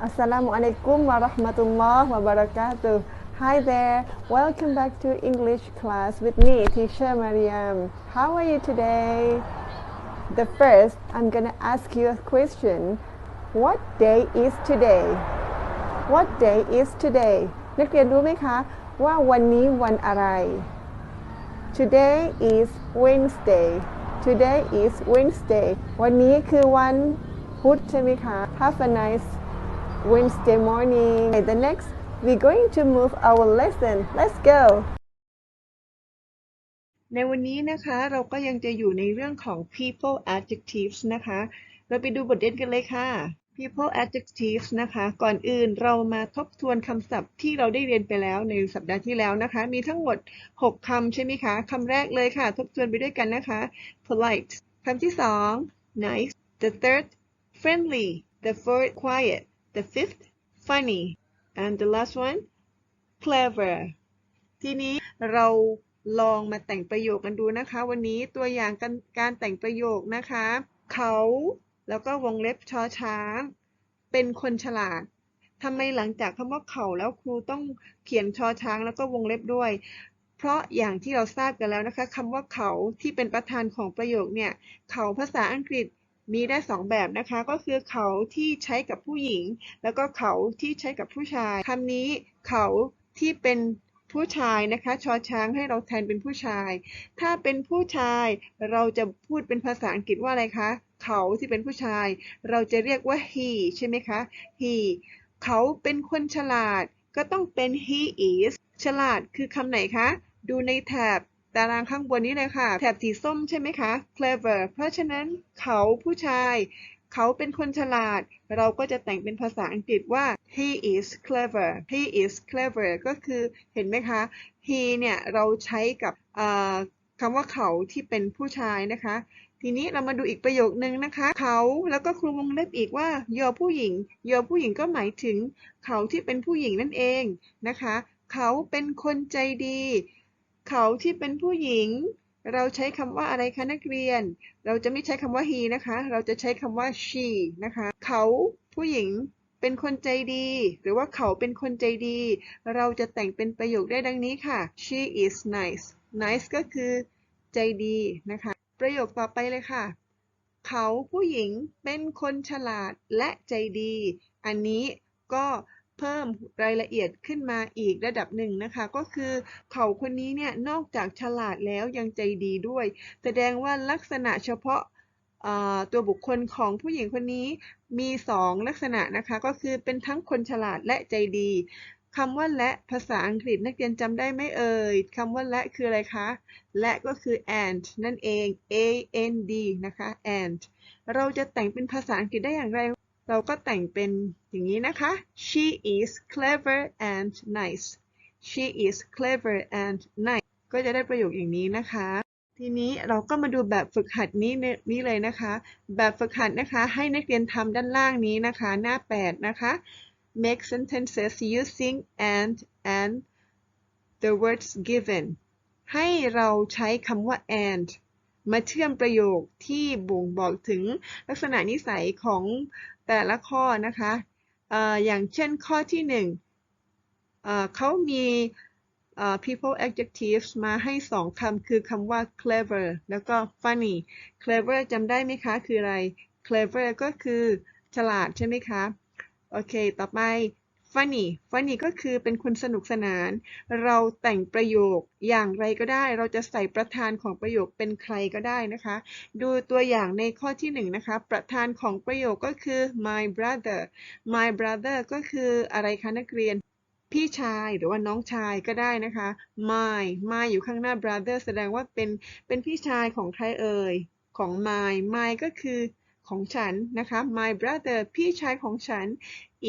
Assalamu alaikum wa rahmatullah wa barakatuh. Hi there, welcome back to English class with me, teacher Mariam. How are you today? The first, I'm gonna ask you a question. What day is today? What day is today? นักเรียนรู้ไหมคะ ว่าวันนี้วันอะไร Today is Wednesday. Today is Wednesday. วันนี้คือวันพุธใช่ไหมคะ Have a nice Wednesday morning. Okay, the next, we're going to move our lesson. Let's go. ในวันนี้นะคะเราก็ยังจะอยู่ในเรื่องของ people adjectives นะคะ เราไปดูบทเรียนกันเลยค่ะ people adjectives นะคะ ก่อนอื่นเรามาทบทวนคำศัพท์ที่เราได้เรียนไปแล้วในสัปดาห์ที่แล้วนะคะ มีทั้งหมด 6คำใช่ไหมคะคำแรกเลยค่ะ ทบทวนไปด้วยกันนะคะ polite คำที่สอง nice the third friendly the fourth quiet the fifth funny and the last one clever ทีนี้เราลองมาแต่งประโยคกันดูนะคะ วันนี้ตัวอย่างการการแต่งประโยคนะคะ เขาแล้วก็วงเล็บชอช้าง เป็นคนฉลาดทำไมหลังจากคำว่าเขาแล้วครูต้องเขียนชอช้างแล้วก็วงเล็บด้วย เพราะอย่างที่เราทราบกันแล้วนะคะคำว่าเขาที่เป็นประธานของประโยคเนี่ย เขาภาษาอังกฤษ มีได้สองแบบนะคะ ก็คือเขาที่ใช้กับผู้หญิง แล้วก็เขาที่ใช้กับผู้ชายคำนี้เขาที่เป็นผู้ชายนะคะชอช้างให้เราแทนเป็นผู้ชาย ถ้าเป็นผู้ชายเราจะพูดเป็นภาษาอังกฤษว่าอะไรคะ เขาที่เป็นผู้ชาย เราจะเรียกว่า he ใช่ไหมคะ he เขาเป็นคนฉลาดก็ต้องเป็น he is ฉลาดคือคำไหนคะ ดูในแถบ ตารางข้างบนนี้เลยค่ะ แถบสีส้มใช่ไหมคะ clever เพราะฉะนั้นเขาผู้ชาย เขาเป็นคนฉลาด เราก็จะแต่งเป็นภาษาอังกฤษว่า he is clever he is clever ก็คือเห็นไหมคะ he เนี่ย เราใช้กับคำว่าเขาที่เป็นผู้ชายนะคะ ทีนี้เรามาดูอีกประโยคนึงนะคะ เขาแล้วก็ครูวงเล็บอีกว่ายอผู้หญิงยอผู้หญิงก็หมายถึง เขาที่เป็นผู้หญิงนั่นเองนะคะ เขาเป็นคนใจดี เขาที่เป็นผู้หญิง เราใช้คำว่าอะไรคะนักเรียน เราจะไม่ใช้คำว่า he นะคะ เราจะใช้คำว่า she นะคะ เขาผู้หญิงเป็นคนใจดี หรือว่าเขาเป็นคนใจดี เราจะแต่งเป็นประโยคได้ดังนี้ค่ะ she is nice nice ก็คือใจดีนะคะ ประโยคต่อไปเลยค่ะ เขาผู้หญิงเป็นคนฉลาดและใจดี อันนี้ก็ เพิ่มรายละเอียดขึ้นมาอีกระดับหนึ่งนะคะ ก็คือเขาคนนี้เนี่ยนอกจากฉลาดแล้วยังใจดีด้วย แสดงว่าลักษณะเฉพาะตัวบุคคลของผู้หญิงคนนี้มีสองลักษณะนะคะก็คือเป็นทั้งคนฉลาดและใจดีคำว่าและภาษาอังกฤษนักเรียนจำได้ไหมเอ่ยคำว่าและคืออะไรคะ และก็คือ and นั่นเอง a n d นะคะ and เราจะแต่งเป็นภาษาอังกฤษได้อย่างไร เราก็แต่งเป็นอย่างนี้นะคะ she is clever and nice she is clever and nice ก็จะได้ประโยคอย่างนี้นะคะ ทีนี้เราก็มาดูแบบฝึกหัดนี้นนี้เลยนะคะ แบบฝึกหัดนะคะ ให้นักเรียนทำด้านล่างนี้นะคะ หน้า 8 นะคะ make sentences using and and the words given ให้เราใช้คำว่า and มาเชื่อมประโยคที่บ่งบอกถึงลักษณะนิสัยของแต่ละข้อนะคะออย่างเช่นข้อที่หนึ่งเขามี people adjectives มาให้สองคำคือคำว่า clever แล้วก็ funny clever จำได้ไหมคะ คืออะไร clever ก็คือฉลาดใช่ไหมคะ โอเค ต่อไป funny funny ก็คือเป็นคนสนุกสนาน เราแต่งประโยคอย่างไรก็ได้ เราจะใส่ประธานของประโยคเป็นใครก็ได้นะคะ ดูตัวอย่างในข้อที่หนึ่งนะคะ ประธานของประโยคก็คือ my brother my brother ก็คืออะไรคะนักเรียนพี่ชายหรือว่าน้องชายก็ได้นะคะ my my อยู่ข้างหน้า brother แสดงว่าเป็นเป็นพี่ชายของใครเอ่ย ของ my my ก็คือของฉันนะคะ my brother พี่ชายของฉัน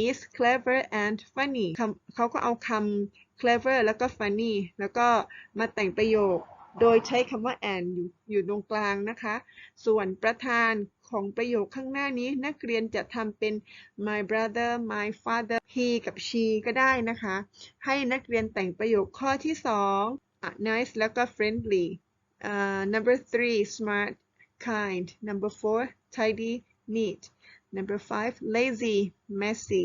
is clever and funny เขาก็เอาคำ clever แล้วก็ funny แล้วก็มาแต่งประโยค โดยใช้คำว่า and อยู่อยู่ตรงกลางนะคะ ส่วนประธานของประโยคข้างหน้านี้นักเรียนจะทำเป็น my brother my father he กับ she ก็ได้นะคะ ให้นักเรียนแต่งประโยคข้อที่สอง nice แล้วก็ friendly uh, number three smart kind number four tidy neat number five lazy messy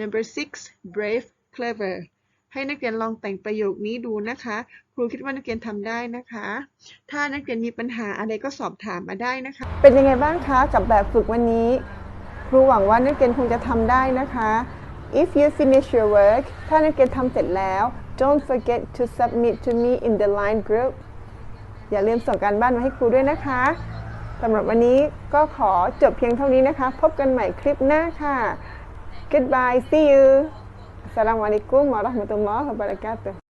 number six brave clever ให้นักเรียนลองแต่งประโยคนี้ดูนะคะ ครูคิดว่านักเรียนทำได้นะคะ ถ้านักเรียนมีปัญหาอะไรก็สอบถามมาได้นะคะ เป็นยังไงบ้างคะกับแบบฝึกวันนี้ ครูหวังว่านักเรียนคงจะทำได้นะคะ If you finish your work ถ้านักเรียนทำเสร็จแล้ว don't forget to submit to me in the line group อย่าลืมส่งการบ้านมาให้ครูด้วยนะคะ สำหรับวันนี้ก็ขอจบเพียงเท่านี้นะคะ พบกันใหม่คลิปหน้าค่ะ Goodbye see you Assalamualaikum warahmatullahi wabarakatuh